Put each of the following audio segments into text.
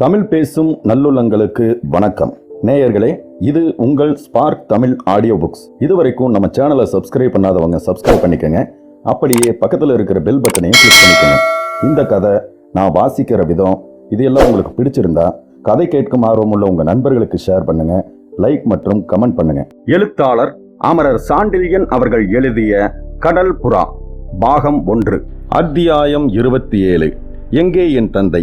தமிழ் பேசும் நல்லுள்ளங்களுக்கு வணக்கம். நேயர்களே இது உங்கள் ஸ்பார்க் தமிழ் ஆடியோ புக்ஸ் இதுவரைக்கும் நம்ம சேனலை சப்ஸ்கிரைப் பண்ணாதவங்க சப்ஸ்கிரைப் பண்ணிக்கங்க. அப்படியே பக்கத்தில் இருக்கிற பெல் பட்டனையும் கிளிக் பண்ணிக்கோங்க. இந்த கதை நான் வாசிக்கிற விதம் இது எல்லாம் உங்களுக்கு பிடிச்சிருந்தா கதை கேட்கும் ஆர்வமுள்ள உங்கள் நண்பர்களுக்கு ஷேர் பண்ணுங்க லைக் மற்றும் கமெண்ட் பண்ணுங்க. எழுத்தாளர் அமரர் சாண்டில்யன் அவர்கள் எழுதிய கடல் புறா பாகம் ஒன்று அத்தியாயம் இருபத்தி ஏழு எங்கே என் தந்தை?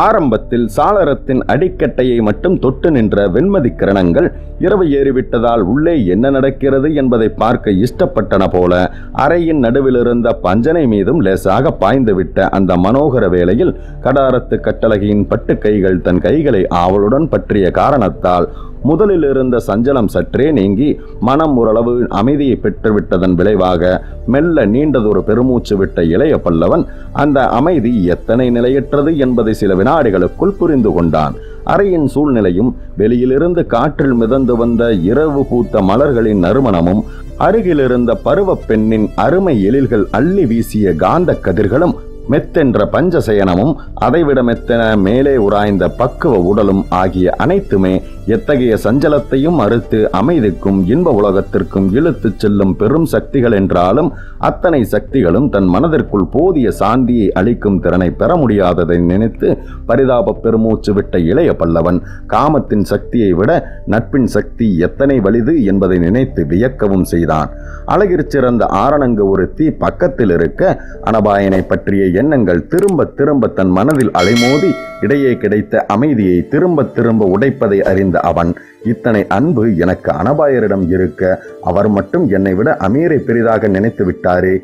ஆரம்பத்தில் சாளரத்தின் அடிக்கட்டையை மட்டும் தொட்டு நின்ற வெண்மதி கிரணங்கள் இரவு ஏறிவிட்டதால் உள்ளே என்ன நடக்கிறது என்பதை பார்க்க இஷ்டப்பட்டன போல அறையின் நடுவிலிருந்த பஞ்சனை மீதும் லேசாக பாய்ந்துவிட்ட அந்த மனோகர வேளையில் கடாரத்து கட்டழகியின் பட்டு கைகள் தன் கைகளை ஆவலுடன் பற்றிய காரணத்தால் முதலில் இருந்த சஞ்சலம் சற்றே நீங்கி மனம் ஓரளவு அமைதியை பெற்றுவிட்டதன் விளைவாக மெல்ல நீண்டதொரு பெருமூச்சு விட்ட இளைய பல்லவன் அந்த அமைதி எத்தனை நிலையற்றது என்பதை சில வினாடிகளுக்குள் புரிந்து கொண்டான். அறையின் சூழ்நிலையும் வெளியிலிருந்து காற்றில் மிதந்து வந்த இரவு பூத்த மலர்களின் நறுமணமும் அருகிலிருந்த பருவப் பெண்ணின் அருமை எழில்கள் அள்ளி வீசிய காந்த கதிர்களும் மெத்தென்ற பஞ்சசயனமும் அதைவிட மெத்தென மேலே உராய்ந்த பக்குவ உடலும் ஆகிய அனைத்துமே எத்தகைய சஞ்சலத்தையும் அறுத்து அமைதிக்கும் இன்ப உலகத்திற்கும் இழுத்துச் செல்லும் பெரும் சக்திகள் என்றாலும் அத்தனை சக்திகளும் தன் மனதிற்குள் போதிய சாந்தியை அளிக்கும் திறனை பெற முடியாததை நினைத்து பரிதாப பெருமூச்சு விட்ட இளைய பல்லவன் காமத்தின் சக்தியை விட நட்பின் சக்தி எத்தனை வலிது என்பதை நினைத்து வியக்கவும் செய்தான். அழகிற் சிறந்த ஆரணங்கு ஒருத்தி பக்கத்தில் இருக்க அனபாயனை பற்றிய எண்ணங்கள் திரும்ப திரும்ப தன் மனதில் அலைமோதி இடையே கிடைத்த அமைதியை திரும்ப திரும்ப உடைப்பதை அறிந்த அவன் இத்தனை அன்பு எனக்கு அனபாயரிடம் இருக்க அவர் மட்டும் என்னை விட அமீரை பெரிதாக நினைத்து விட்டாரே.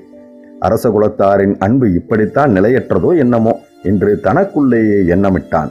அரச குலத்தாரின் அன்பு இப்படித்தான் நிலையற்றதோ என்னமோ? என்று தனக்குள்ளேயே எண்ணமிட்டான்.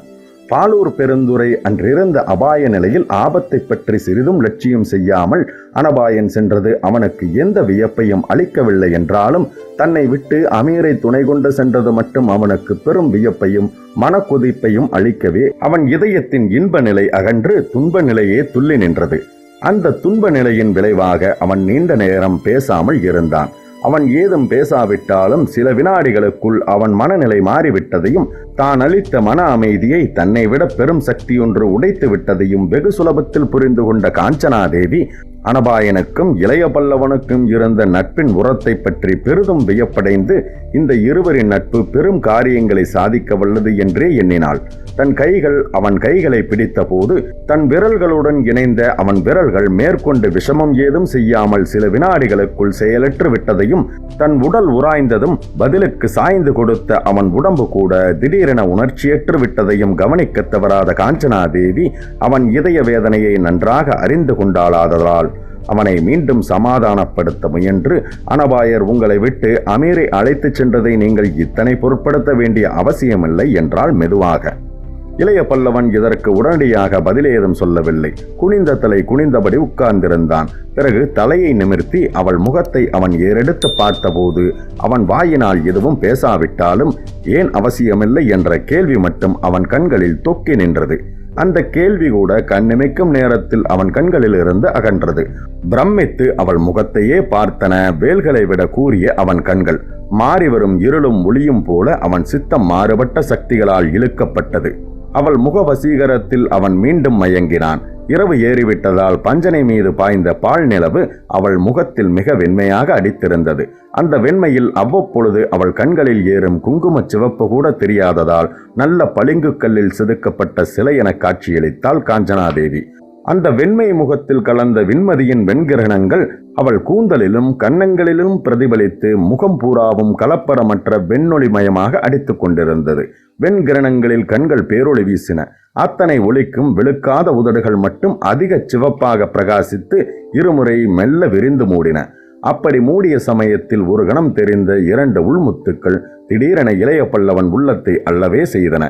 பாலூர் பெருந்துரை அன்றிருந்த அபாய நிலையில் ஆபத்தை பற்றி சிறிதும் லட்சியம் செய்யாமல் அனபாயன் சென்றது. அவனுக்கு எந்த வியப்பையும் அளிக்கவில்லை என்றாலும் தன்னை விட்டு அமீரை துணை கொண்டு சென்றது மட்டும் அவனுக்கு பெரும் வியப்பையும் மனக்குதிப்பையும் அளிக்கவே அவன் இதயத்தின் இன்ப நிலை அகன்று துன்ப நிலையே துள்ளி நின்றது. அந்த துன்ப நிலையின் விளைவாக அவன் நீண்ட நேரம் பேசாமல் இருந்தான். அவன் ஏதும் பேசாவிட்டாலும் சில வினாடிகளுக்குள் அவன் மனநிலை மாறிவிட்டதையும் தான் அளித்த மன அமைதியை தன்னை விட பெரும் சக்தியொன்று உடைத்து விட்டதையும் வெகு சுலபத்தில் புரிந்து கொண்ட காஞ்சனாதேவி அனபாயனுக்கும் இளைய பல்லவனுக்கும் இருந்த நட்பின் உரத்தை பற்றி பெரிதும் வியப்படைந்து இந்த இருவரின் நட்பு பெரும் காரியங்களை சாதிக்க வல்லது என்றே எண்ணினாள். தன் கைகள் அவன் கைகளை பிடித்தபோது தன் விரல்களுடன் இணைந்த அவன் விரல்கள் மேற்கொண்டு விஷமம் ஏதும் செய்யாமல் சில வினாடிகளுக்குள் செயலற்று விட்டதையும் தன் உடல் உராய்ந்ததும் பதிலுக்கு சாய்ந்து கொடுத்த அவன் உடம்பு கூட திடீரென உணர்ச்சியற்று விட்டதையும் கவனிக்க தவறாத காஞ்சனாதேவி அவன் இதய வேதனையை நன்றாக அறிந்து கொண்டாளாததால் அவனை மீண்டும் சமாதானப்படுத்த முயன்று. அனபாயர் உங்களை விட்டு அமீரை அழைத்துச் சென்றதை நீங்கள் இத்தனை பொருட்படுத்த வேண்டிய அவசியமில்லை என்றால் மெதுவாக. இளைய பல்லவன் இதற்கு உடனடியாக பதிலேதும் சொல்லவில்லை. குனிந்த தலை குனிந்தபடி உட்கார்ந்திருந்தான். பிறகு தலையை நிமிர்த்தி அவள் முகத்தை அவன் ஏறெடுத்து பார்த்தபோது அவன் வாயினால் எதுவும் பேசாவிட்டாலும் ஏன் அவசியமில்லை? என்ற கேள்வி மட்டும் அவன் கண்களில் தொக்கி நின்றது. அந்த கேள்வி கூட கண்ணிமைக்கும் நேரத்தில் அவன் கண்களில் இருந்து அகன்றது. பிரமித்து அவள் முகத்தையே பார்த்தன வேல்களை விட கூறிய அவன் கண்கள். மாறி வரும் இருளும் ஒளியும் போல அவன் சித்தம் மாறுபட்ட சக்திகளால் இழுக்கப்பட்டது. அவள் முகவசீகரத்தில் அவன் மீண்டும் மயங்கினான். இரவு ஏறிவிட்டதால் பஞ்சனை மீது பாய்ந்த பால் நிலவு அவள் முகத்தில் மிக வெண்மையாக அடித்திருந்தது. அந்த வெண்மையில் அவ்வப்பொழுது அவள் கண்களில் ஏறும் குங்குமச் சிவப்பு கூட தெரியாததால் நல்ல பளிங்கு கல்லில் செதுக்கப்பட்ட சிலை என காட்சியளித்தாள் காஞ்சனாதேவி. அந்த வெண்மை முகத்தில் கலந்த விண்மதியின் வெண்கிரகணங்கள் அவள் கூந்தலிலும் கன்னங்களிலும் பிரதிபலித்து முகம் பூராவும் கலப்பரமற்ற வெண்ணொளிமயமாக அடித்துக் கொண்டிருந்தது. வெண்கிரணங்களில் கண்கள் பேரொளி வீசின. அத்தனை ஒளிக்கும் வெளுக்காத உதடுகள் மட்டும் அதிக சிவப்பாக பிரகாசித்து இருமுறை மெல்ல விரிந்து மூடின. அப்படி மூடிய சமயத்தில் ஒரு கணம் தெரிந்த இரண்டு உள்முத்துக்கள் திடீரென இளைய பல்லவன் உள்ளத்தை அல்லவே செய்தன.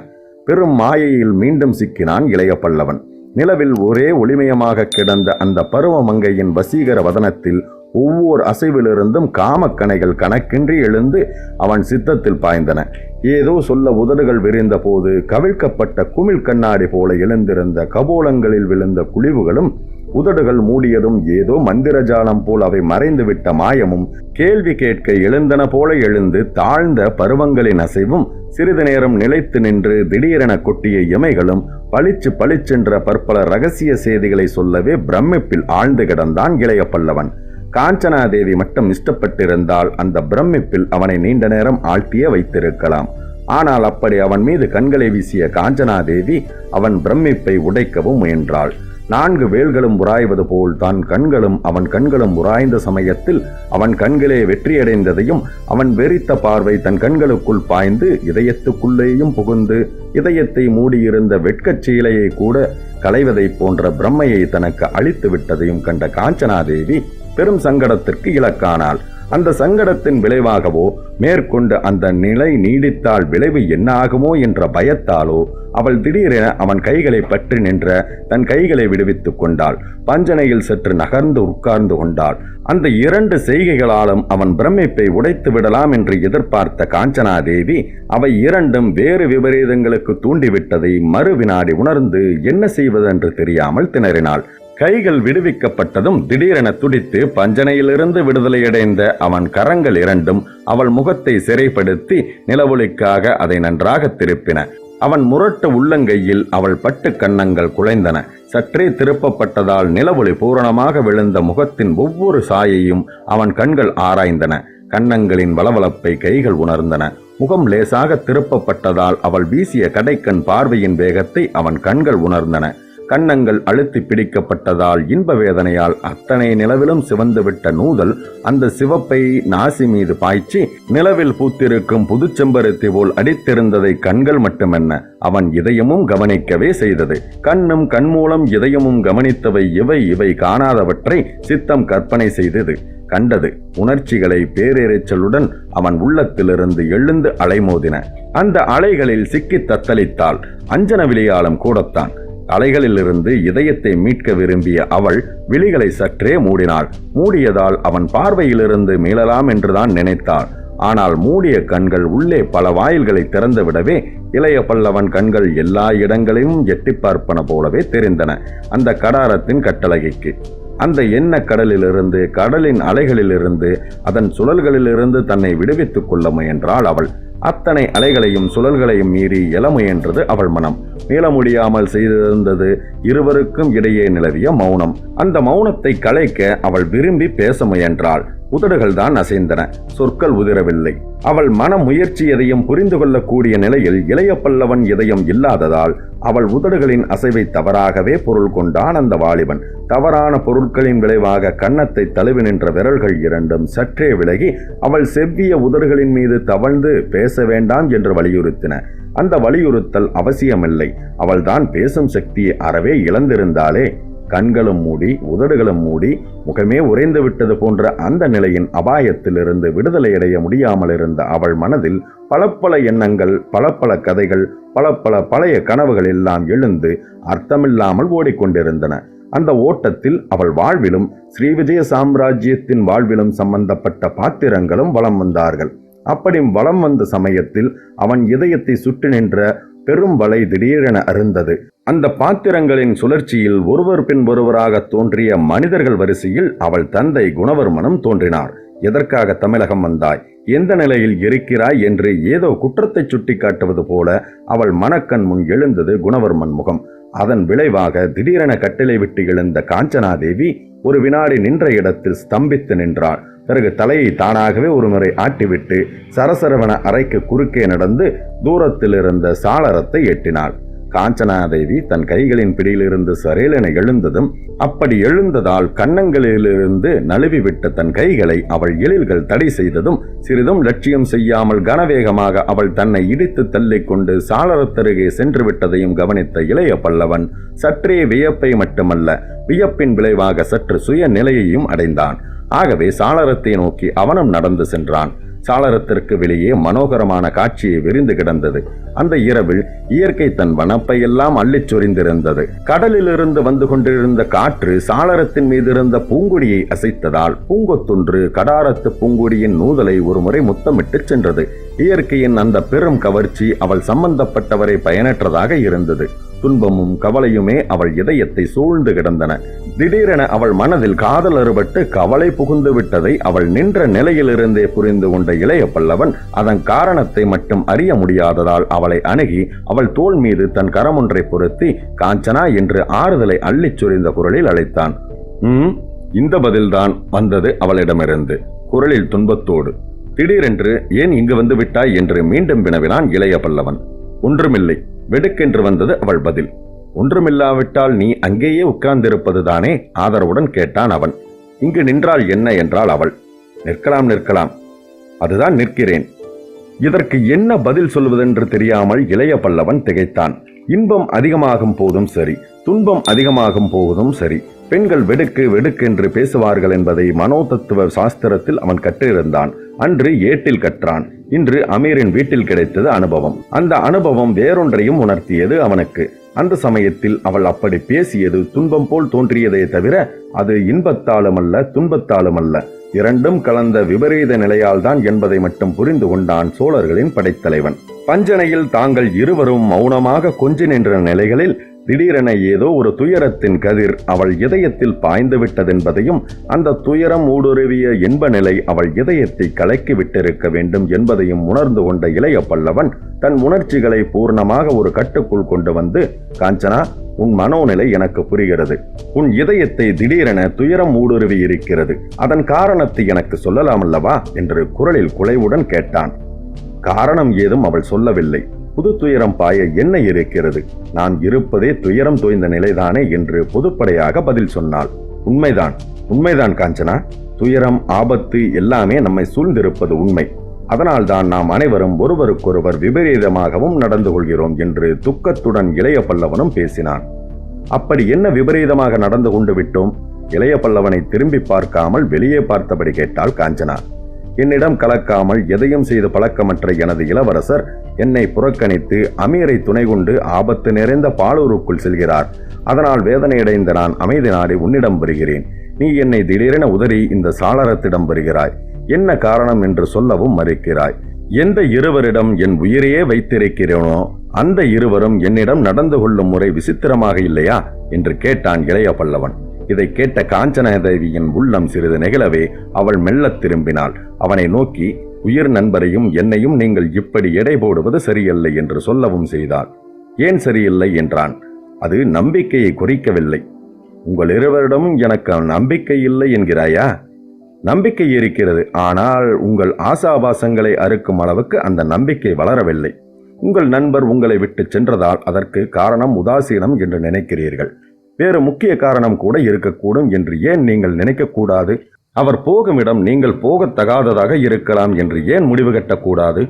பெரும் மாயையில் மீண்டும் சிக்கினான் இளைய பல்லவன் நிலவில் ஒரே ஒளிமயமாக கிடந்த அந்த பருவமங்கையின் வசீகர வதனத்தில் ஒவ்வொரு அசைவிலிருந்தும் காமக்கணைகள் கணக்கின்றி எழுந்து அவன் சித்தத்தில் பாய்ந்தன. ஏதோ சொல்ல உதடுகள் விரிந்த போது கவிழ்க்கப்பட்ட குமிழ் கண்ணாடி போல எழுந்திருந்த கபோலங்களில் விழுந்த குழிவுகளும் உதடுகள் மூடியதும் ஏதோ மந்திரஜாலம் போல் அவை மறைந்துவிட்ட மாயமும் கேள்வி கேட்க எழுந்தன போல எழுந்து தாழ்ந்த பருவங்களின் அசைவும் சிறிது நேரம் நிலைத்து நின்று திடீரென கொட்டிய இமைகளும் பளிச்சு பளிச்சென்ற பற்பல ரகசிய செய்திகளை சொல்லவே பிரமிப்பில் ஆழ்ந்து கிடந்தான் இளைய பல்லவன். காஞ்சனாதேவி மட்டும் இஷ்டப்பட்டிருந்தால் அந்த பிரமிப்பில் அவனை நீண்ட நேரம் ஆழ்த்தியே வைத்திருக்கலாம். ஆனால் அப்படி அவன் மீது கண்களை வீசிய காஞ்சனாதேவி அவன் பிரமிப்பை உடைக்கவும் முயன்றாள். நான்கு வேல்களும் உராய்வது போல் தான் கண்களும் அவன் கண்களும் உராய்ந்த சமயத்தில் அவன் கண்களே வெற்றியடைந்ததையும் அவன் வெறித்த பார்வை தன் கண்களுக்குள் பாய்ந்து இதயத்துக்குள்ளேயும் புகுந்து இதயத்தை மூடியிருந்த வெட்கச் சீலையை கூட களைவதைப் போன்ற பிரம்மையை தனக்கு அழித்து விட்டதையும் கண்ட காஞ்சனாதேவி பெரும் சங்கடத்திற்கு இலக்கானாள். அந்த சங்கடத்தின் விளைவாகவோ மேற்கொண்டு அந்த நிலை நீடித்தால் விளைவு என்ன ஆகுமோ என்ற பயத்தாலோ அவள் திடீரென அவன் கைகளை பற்றி நின்ற தன் கைகளை விடுவித்துக் கொண்டாள். பஞ்சனையில் சற்று நகர்ந்து உட்கார்ந்து கொண்டாள். அந்த இரண்டு செய்கைகளாலும் அவன் பிரமிப்பை உடைத்து விடலாம் என்று எதிர்பார்த்த காஞ்சனாதேவி அவை இரண்டும் வேறு விபரீதங்களுக்கு தூண்டிவிட்டதை மறு வினாடி உணர்ந்து என்ன செய்வதென்று தெரியாமல் திணறினாள். கைகள் விடுவிக்கப்பட்டதும் திடீரென துடித்து பஞ்சனையிலிருந்து விடுதலையடைந்த அவன் கரங்கள் இரண்டும் அவள் முகத்தை சிறைப்படுத்தி நிலவொளிக்காக அதை நன்றாக திருப்பின. அவன் முரட்டு உள்ளங்கையில் அவள் பட்டு கன்னங்கள் குலைந்தன சற்றே திருப்பப்பட்டதால் நிலவொளி பூரணமாக விழுந்த முகத்தின் ஒவ்வொரு சாயையும் அவன் கண்கள் ஆராய்ந்தன. கன்னங்களின் வளவளப்பை கைகள் உணர்ந்தன. முகம் லேசாக திருப்பப்பட்டதால் அவள் வீசிய கடைக்கண் பார்வையின் வேகத்தை அவன் கண்கள் உணர்ந்தன. கன்னங்கள் அழுத்தி பிடிக்கப்பட்டதால் இன்ப வேதனையால் அத்தனை நிலவிலும் சிவந்துவிட்ட நூதல் அந்த சிவப்பை நாசி மீது பாய்ச்சி நிலவில் பூத்திருக்கும் புதுச்செம்பருத்தி போல் அடித்திருந்ததை கண்கள் மட்டுமென்ன. அவன் இதயமும் கவனிக்கவே செய்தது. கண்ணும் கண்மூலம் இதயமும் கவனித்தவை இவை இவை காணாதவற்றை சித்தம் கற்பனை செய்தது. கண்டது. உணர்ச்சிகளை பேரெரிச்சலுடன் அவன் உள்ளத்திலிருந்து எழுந்து அலைமோதின. அந்த அலைகளில் சிக்கித் தத்தளித்தாள். அஞ்சன விளையாளம் கூடத்தான். அலைகளிலிருந்து இதயத்தை மீட்க விரும்பிய அவள் விழிகளை சற்றே மூடினாள். மூடியதால் அவன் பார்வையிலிருந்து மீளலாம் என்றுதான் நினைத்தாள். ஆனால் மூடிய கண்கள் உள்ளே பல வாயில்களை திறந்துவிடவே இளைய பல்லவன் கண்கள் எல்லா இடங்களையும் எட்டி பார்ப்பன போலவே தெரிந்தன. அந்த கடாரத்தின் கட்டளகைக்கு அந்த எண்ண கடலிலிருந்து கடலின் அலைகளிலிருந்து அதன் சுழல்களிலிருந்து தன்னை விடுவித்துக் கொள்ள முயன்றாள் அவள். அத்தனை அலைகளையும் சுழல்களையும் மீறி எழ முயன்றது அவள் மனம். மீள முடியாமல் செய்திருந்தது இருவருக்கும் இடையே நிலவிய மௌனம். அந்த மௌனத்தை கலைக்க அவள் விரும்பி பேச முயன்றாள். உதடுகள் தான் அசைந்தன. சொற்கள் உதிரவில்லை. அவள் மன முயற்சி எதையும் புரிந்து கொள்ளக்கூடிய நிலையில் இளைய பல்லவன் இதயம் இல்லாததால் அவள் உதடுகளின் அசைவை தவறாகவே பொருள் கொண்டான் அந்த வாலிபன். தவறான பொருட்களின் விளைவாக கன்னத்தை தழுவி நின்ற விரல்கள் இரண்டும் சற்றே விலகி அவள் செவ்விய உதடுகளின் மீது தவழ்ந்து பேச பேச வேண்டாம் என்று வலியுறுத்தின. அந்த வலியுறுத்தல் அவசியமில்லை. அவள்தான் பேசும் சக்தியை அறவே இழந்திருந்தாலே கண்களும் மூடி உதடுகளும் மூடி முகமே உறைந்து விட்டது போன்ற அந்த நிலையின் அபாயத்திலிருந்து விடுதலையடைய முடியாமல் இருந்த அவள் மனதில் பல பல எண்ணங்கள் பல பல கதைகள் பல பல பழைய கனவுகள் எல்லாம் எழுந்து அர்த்தமில்லாமல் ஓடிக்கொண்டிருந்தன. அந்த ஓட்டத்தில் அவள் வாழ்விலும் ஸ்ரீவிஜய சாம்ராஜ்யத்தின் வாழ்விலும் சம்பந்தப்பட்ட பாத்திரங்களும் வலம் வந்தார்கள். அப்படி வலம் வந்த சமயத்தில் அவன் இதயத்தை சுட்டு நின்ற பெரும் வலை திடீரென அருந்தது. அந்த பாத்திரங்களின் சுழற்சியில் ஒருவர் பின் ஒருவராக தோன்றிய மனிதர்கள் வரிசையில் அவள் தந்தை குணவர்மனும் தோன்றினார். எதற்காக தமிழகம் வந்தாய்? எந்த நிலையில் இருக்கிறாய்? என்று ஏதோ குற்றத்தை சுட்டிக்காட்டுவது போல அவள் மனக்கண் முன் எழுந்தது குணவர்மன் முகம். அதன் விளைவாக திடீரென கட்டிலை விட்டு எழுந்த காஞ்சனாதேவி ஒரு வினாடி நின்ற இடத்தில் ஸ்தம்பித்து நின்றாள். பிறகு தலையை தானாகவே ஒருமுறை ஆட்டிவிட்டு சரசரவன அறைக்கு குறுக்கே நடந்து தூரத்தில் இருந்த சாளரத்தை எட்டினாள். காஞ்சனாதேவி தன் கைகளின் பிடியிலிருந்து சரேலென எழுந்ததும் அப்படி எழுந்ததால் கன்னங்களிலிருந்து நழுவிவிட்ட தன் கைகளை அவள் எழில்கள் தடை செய்ததும் சிறிதும் லட்சியம் செய்யாமல் கனவேகமாக அவள் தன்னை இடித்து தள்ளிக்கொண்டு சாளரத்தருகே சென்று விட்டதையும் கவனித்த இளைய பல்லவன் சற்றே வியப்பை மட்டுமல்ல வியப்பின் விளைவாக சற்று சுய நிலையையும் அடைந்தான். ஆகவே சாளரத்தை நோக்கி அவனும் நடந்து சென்றான். சாளரத்திற்கு வெளியே மனோகரமான காட்சியை விரிந்து கிடந்தது. அந்த இரவில் இயற்கை தன் வனப்பை எல்லாம் அள்ளிச் சொரிந்திருந்தது. கடலிலிருந்து வந்து கொண்டிருந்த காற்று சாளரத்தின் மீது இருந்த பூங்குடியை அசைத்ததால் பூங்கொத்துன்று கடாரத்து பூங்குடியின் நூதலை ஒருமுறை முத்தமிட்டு சென்றது. இயற்கையின் அந்த பெரும் கவர்ச்சி அவள் சம்பந்தப்பட்டவரை பயனற்றதாக இருந்தது. துன்பமும் கவலையுமே அவள் இதயத்தை சூழ்ந்து கிடந்தன. திடீரென அவள் மனதில் காதல் அறுபட்டு கவலை புகுந்து விட்டதை அவள் நின்ற நிலையிலிருந்தே புரிந்து கொண்ட இளைய பல்லவன் அதன் காரணத்தை மட்டும் அறிய முடியாததால் அவள் அவளை அணுகி அவள் தோல் மீது தன் கரம் ஒன்றை பொருத்தி காஞ்சனா என்று ஆறுதலை அள்ளிச் சொரிந்த குரலில் அழைத்தான். ம் இந்த பதில்தான் வந்தது அவளிடமிருந்து. குரலில் துன்பத்தோடு திடீரென்று ஏன் இங்கு வந்து விட்டாய்? என்று மீண்டும் வினவினான் இளைய பல்லவன். ஒன்றுமில்லை வெடுக்கென்று வந்தது அவள் பதில். ஒன்றுமில்லாவிட்டால் நீ அங்கேயே உட்கார்ந்திருப்பதுதானே? ஆதரவுடன் கேட்டான் அவன். இங்கு நின்றால் என்ன? என்றாள் அவள். நிற்கலாம் நிற்கலாம். அதுதான் நிற்கிறேன். இதற்கு என்ன பதில் சொல்வதென்று தெரியாமல் இளைய பல்லவன் திகைத்தான். இன்பம் அதிகமாகும் போதும் சரி துன்பம் அதிகமாகும் போவதும் சரி. பெண்கள் வெடுக்கு வெடுக்கு என்று பேசுவார்கள் என்பதை மனோதத்துவ சாஸ்திரத்தில் அவன் கற்றிருந்தான். அன்று ஏட்டில் கற்றான். இன்று அமீரின் வீட்டில் கிடைத்தது அனுபவம். அந்த அனுபவம் வேறொன்றையும் உணர்த்தியது அவனுக்கு. அந்த சமயத்தில் அவள் அப்படி பேசியது துன்பம் போல் தோன்றியதே தவிர அது இன்பத்தாலும் அல்ல துன்பத்தாலும் அல்ல இரண்டும் கலந்த விபரீத நிலையால்தான் என்பதை மட்டும் புரிந்து கொண்டான் சோழர்களின் படைத்தலைவன். பஞ்சனையில் தாங்கள் இருவரும் மௌனமாக கொஞ்சி நின்ற நிலைகளில் திடீரென ஏதோ ஒரு துயரத்தின் கதிர் அவள் இதயத்தில் பாய்ந்து விட்டதென்பதையும் அந்த துயரம் ஊடுருவிய இன்ப நிலை அவள் இதயத்தை கலக்கி விட்டிருக்க வேண்டும் என்பதையும் உணர்ந்து கொண்ட இளைய பல்லவன் தன் உணர்ச்சிகளை பூர்ணமாக ஒரு கட்டுக்குள் கொண்டு வந்து காஞ்சனா உன் மனோநிலை எனக்கு புரிகிறது. உன் இதயத்தை திடீரென துயரம் ஊடுருவி இருக்கிறது. அதன் காரணத்தை எனக்கு சொல்லலாம் அல்லவா? என்று குரலில் குலைவுடன் கேட்டான். காரணம் ஏதும் அவள் சொல்லவில்லை. புது துயரம் பாய என்ன இருக்கிறது? நான் இருப்பதே துயரம் தோய்ந்த நிலைதானே? என்று பொதுப்படையாக பதில் சொன்னாள். உண்மைதான். உண்மைதான் காஞ்சனா. துயரம் ஆபத்து எல்லாமே நம்மை சூழ்ந்திருப்பது உண்மை. அதனால்தான் நாம் அனைவரும் ஒருவருக்கொருவர் விபரீதமாகவும் நடந்து கொள்கிறோம் என்று துக்கத்துடன் இளைய பல்லவனும் பேசினான். அப்படி என்ன விபரீதமாக நடந்து கொண்டு விட்டோம்? இளைய பல்லவனை திரும்பி பார்க்காமல் வெளியே பார்த்தபடி கேட்டாள் காஞ்சனா. என்னிடம் கலக்காமல் எதையும் செய்து பழக்கமற்ற எனது இளவரசர் என்னை புறக்கணித்து அமீரை துணை கொண்டு ஆபத்து நிறைந்த பாலூருக்குள் செல்கிறார். அதனால் வேதனையடைந்த நான் அமைதி நாடி உன்னிடம் வருகிறேன். நீ என்னை திடீரென உதறி இந்த சாளரத்திடம் வருகிறாய். என்ன காரணம் என்று சொல்லவும் மறுக்கிறாய்? எந்த இருவரிடம் என் உயிரையே வைத்திருக்கிறேனோ அந்த இருவரும் என்னிடம் நடந்து கொள்ளும் முறை விசித்திரமாக இல்லையா? என்று கேட்டான் இளைய பல்லவன். இதை கேட்ட காஞ்சனதேவியின் உள்ளம் சிறிது நெகிழவே அவள் மெல்லத் திரும்பினாள். அவனை நோக்கி உயிர் நண்பரையும் என்னையும் நீங்கள் இப்படி எடை போடுவது சரியில்லை என்று சொல்லவும் செய்தாள். ஏன் சரியில்லை? என்றான். அது நம்பிக்கையை குறிக்கவில்லை. உங்கள் இருவரிடமும் எனக்கு நம்பிக்கை இல்லை என்கிறாயா? நம்பிக்கை இருக்கிறது. ஆனால் உங்கள் ஆசாபாசங்களை அறுக்கும் அளவுக்கு அந்த நம்பிக்கை வளரவில்லை. உங்கள் நண்பர் உங்களை விட்டு சென்றதால் அதற்கு காரணம் உதாசீனம் என்று நினைக்கிறீர்கள். வேறு முக்கிய காரணம் கூட இருக்கக்கூடும் என்று ஏன் நீங்கள் நினைக்கக்கூடாது? அவர் போகும் இடம் நீங்கள் போகத்தகாததாக இருக்கலாம் என்று ஏன் முடிவு கட்டக்கூடாது?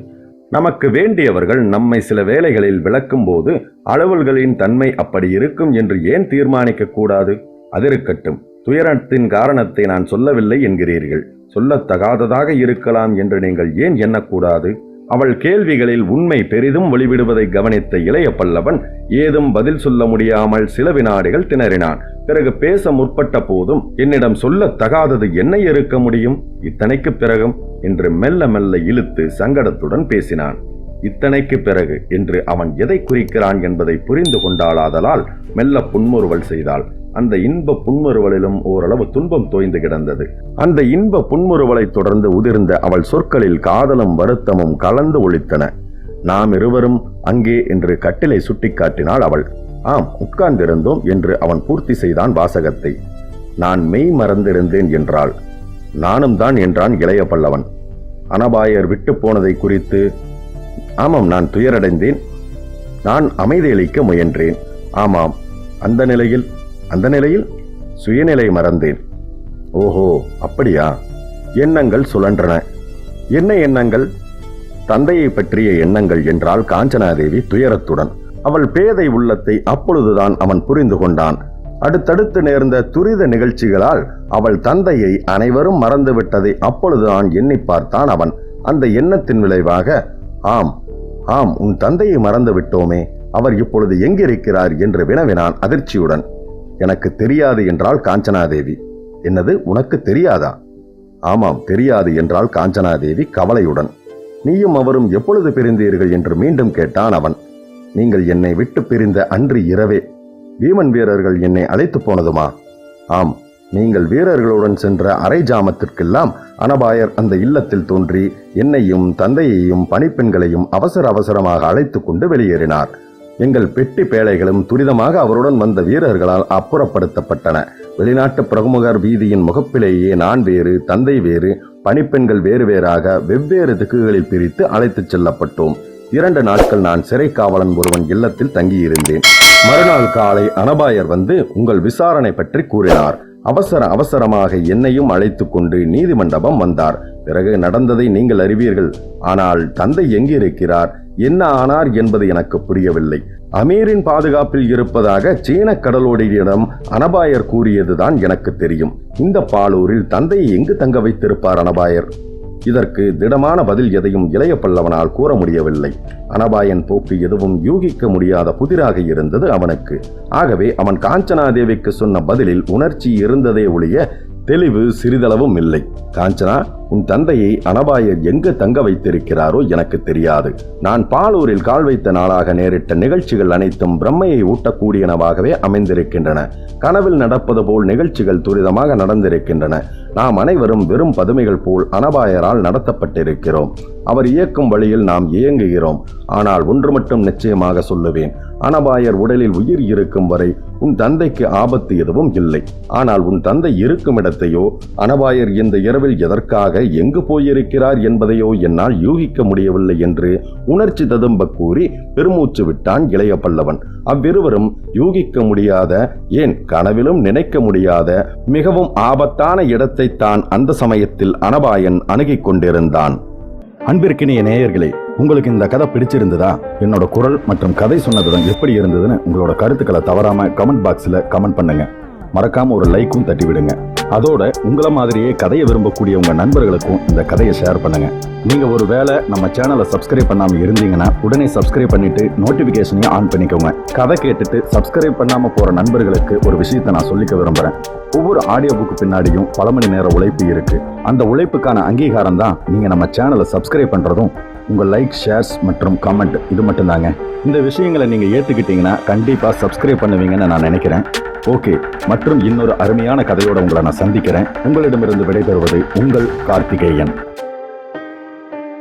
நமக்கு வேண்டியவர்கள் நம்மை சில வேளைகளில் விளக்கும் போது அலுவல்களின் தன்மை அப்படி இருக்கும் என்று ஏன் தீர்மானிக்கக்கூடாது? அது அதிருக்கட்டும் துயரத்தின் காரணத்தை நான் சொல்லவில்லை என்கிறீர்கள். சொல்லத்தகாததாக இருக்கலாம் என்று நீங்கள் ஏன் எண்ணக்கூடாது? அவள் கேள்விகளில் உண்மை பெரிதும் வெளிவிடுவதை கவனித்த இளைய பல்லவன் ஏதும் பதில் சொல்ல முடியாமல் சில வினாடிகள் திணறினான். பிறகு பேச முற்பட்ட போதும் என்னிடம் சொல்லத் தகாதது என்ன இருக்க முடியும்? இத்தனைக்கு பிறகும் என்று மெல்ல மெல்ல இழுத்து சங்கடத்துடன் பேசினான். இத்தனைக்கு பிறகு என்று அவன் எதை குறிக்கிறான் என்பதை புரிந்து கொண்டாளாதலால் மெல்ல புன்முறுவல் செய்தாள். அந்த இன்ப புன்முறுவலிலும் ஓரளவு துன்பம் தோய்ந்து கிடந்தது. அந்த இன்ப புன்முறுவலை தொடர்ந்து உதிர்ந்த அவள் சொற்களில் காதலும் வருத்தமும் கலந்து ஒழித்தன. நாம் இருவரும் அங்கே என்று கட்டிலை சுட்டிக்காட்டினாள் அவள். ஆம் உட்கார்ந்திருந்தோம் என்று அவன் பூர்த்தி செய்தான் வாசகத்தை. நான் மெய் மறந்திருந்தேன் என்றாள். நானும் தான் என்றான் இளைய பல்லவன். அனபாயர் விட்டு போனதை குறித்து ஆமாம் நான் துயரடைந்தேன். நான் அமைதியளிக்க முயன்றேன். ஆமாம் அந்த நிலையில் அந்த நிலையில் சுயநிலை மறந்தேன். ஓஹோ அப்படியா? எண்ணங்கள் சுழன்றன. என்ன எண்ணங்கள்? தந்தையை பற்றிய எண்ணங்கள் என்றால் காஞ்சனாதேவி துயரத்துடன். அவள் பேதை உள்ளத்தை அப்பொழுதுதான் அவன் புரிந்து கொண்டான். அடுத்தடுத்து நேர்ந்த துரித நிகழ்ச்சிகளால் அவள் தந்தையை அனைவரும் மறந்துவிட்டதை அப்பொழுதுதான் எண்ணி பார்த்தான் அவன். அந்த எண்ணத்தின் விளைவாக ஆம் ஆம் உன் தந்தையை மறந்து விட்டோமே அவர் இப்பொழுது எங்கிருக்கிறார்? என்று வினவினான் அதிர்ச்சியுடன். எனக்கு தெரியாது என்றாள் காஞ்சனாதேவி. என்னது உனக்கு தெரியாதா? ஆமாம் தெரியாது என்றாள் காஞ்சனாதேவி கவலையுடன். நீயும் அவரும் எப்பொழுது பிரிந்தீர்கள் என்று மீண்டும் கேட்டான் அவன். நீங்கள் என்னை விட்டு பிரிந்த அன்று இரவே வீமன் வீரர்கள் என்னை அழைத்து போனதுமா? ஆம் நீங்கள் வீரர்களுடன் சென்ற அரை ஜாமத்திற்கெல்லாம் அனபாயர் அந்த இல்லத்தில் தோன்றி என்னையும் தந்தையையும் பணிப்பெண்களையும் அவசர அவசரமாக அழைத்து கொண்டு வெளியேறினார். எங்கள் பெட்டி பேழைகளும் துரிதமாக அவருடன் வந்த வீரர்களால் அப்புறப்படுத்தப்பட்டன. வெளிநாட்டு பிரமுகர் வீதியின் முகப்பிலேயே நான் வேறு தந்தை வேறு பணிப்பெண்கள் வேறு வேறாக வெவ்வேறு திக்குகளில் பிரித்து அழைத்துச் செல்லப்பட்டோம். இரண்டு நாட்கள் நான் சிறை காவலன் ஒருவன் இல்லத்தில் தங்கியிருந்தேன். மறுநாள் காலை அனபாயர் வந்து உங்கள் விசாரணை பற்றி கூறினார். அவசர அவசரமாக என்னையும் அழைத்து கொண்டு நீதிமண்டபம் வந்தார். பிறகு நடந்ததை நீங்கள் அறிவீர்கள். ஆனால் தந்தை எங்கிருக்கிறார்? என்ன ஆனார் என்பது எனக்கு புரியவில்லை. அமீரின் பாதுகாப்பில் இருப்பதாக சீன கடலோடியிடம் அனபாயர் கூறியதுதான் எனக்கு தெரியும். இந்த பாலூரில் தந்தையை எங்கு தங்க வைத்திருப்பார் அனபாயர்? இதற்கு திடமான பதில் எதையும் இளைய பல்லவனால் கூற முடியவில்லை. அனபாயன் போக்கு எதுவும் யூகிக்க முடியாத புதிராக இருந்தது அவனுக்கு. ஆகவே அவன் காஞ்சனாதேவிக்கு சொன்ன பதிலில் உணர்ச்சி இருந்ததே ஒழிய தெளிவு சிறிதளவும் இல்லை. காஞ்சனா உன் தந்தையை அனபாயர் எங்கு தங்க வைத்திருக்கிறாரோ எனக்கு தெரியாது. நான் பாலூரில் கால் வைத்த நாளாக நேரிட்ட நிகழ்ச்சிகள் அனைத்தும் பிரம்மையை ஊட்டக்கூடியனவாகவே அமைந்திருக்கின்றன. கனவில் நடப்பது போல் நிகழ்ச்சிகள் துரிதமாக நடந்திருக்கின்றன. நாம் அனைவரும் வெறும் பதுமைகள் போல் அனபாயரால் நடத்தப்பட்டிருக்கிறோம். அவர் இயக்கும் வழியில் நாம் இயங்குகிறோம். ஆனால் ஒன்று மட்டும் நிச்சயமாக சொல்லுவேன். அனபாயர் உடலில் உயிர் இருக்கும் வரை உன் தந்தைக்கு ஆபத்து எதுவும் இல்லை. ஆனால் உன் தந்தை இருக்கும் இடத்தையோ அனபாயர் இந்த இரவில் எதற்காக எங்கு போயிருக்கிறார் என்பதையோ என்னால் யூகிக்க முடியவில்லை என்று உணர்ச்சி ததும்ப கூறி பெருமூச்சு விட்டான் இளைய பல்லவன். அவ்விருவரும் யூகிக்க முடியாத ஏன் கனவிலும் நினைக்க முடியாத மிகவும் ஆபத்தான இடத்தை தான் அந்த சமயத்தில் அனபாயன் அணுகிக் கொண்டிருந்தான். அன்பிற்கினிய நேயர்களே உங்களுக்கு இந்த கதை பிடிச்சிருந்ததா? என்னோட குரல் மற்றும் கதை சொன்னதுடன் எப்படி இருந்ததுன்னு உங்களோட கருத்துக்களை தவறாம கமெண்ட் பாக்ஸில் கமெண்ட் பண்ணுங்க. மறக்காம ஒரு லைக்கும் தட்டி விடுங்க அதோட உங்களை மாதிரியே கதையை விரும்பக்கூடிய உங்க நண்பர்களுக்கும் இந்த கதையை ஷேர் பண்ணுங்க. நீங்க ஒரு வேளை நம்ம சேனலை சப்ஸ்கிரைப் பண்ணாம இருந்தீங்கன்னா உடனே சப்ஸ்கிரைப் பண்ணிட்டு நோட்டிபிகேஷனையும் ஆன் பண்ணிக்கோங்க. கதை கேட்டுட்டு சப்ஸ்கிரைப் பண்ணாம போற நண்பர்களுக்கு ஒரு விஷயத்தை நான் சொல்லிக்க விரும்புறேன். ஒவ்வொரு ஆடியோ புக்கு பின்னாடியும் பல மணி நேர உழைப்பு இருக்கு. அந்த உழைப்புக்கான அங்கீகாரம் தான் நீங்க நம்ம சேனலை சப்ஸ்கிரைப் பண்றதும் உங்கள் லைக் ஷேர்ஸ் மற்றும் கமெண்ட் இது மட்டும்தாங்க. இந்த விஷயங்களை நீங்கள் ஏற்றுக்கிட்டீங்கன்னா கண்டிப்பாக சப்ஸ்கிரைப் பண்ணுவீங்கன்னு நான் நினைக்கிறேன். ஓகே. மற்றும் இன்னொரு அருமையான கதையோட உங்களை நான் சந்திக்கிறேன். உங்களிடமிருந்து விடைபெறுவது உங்கள் கார்த்திகேயன்.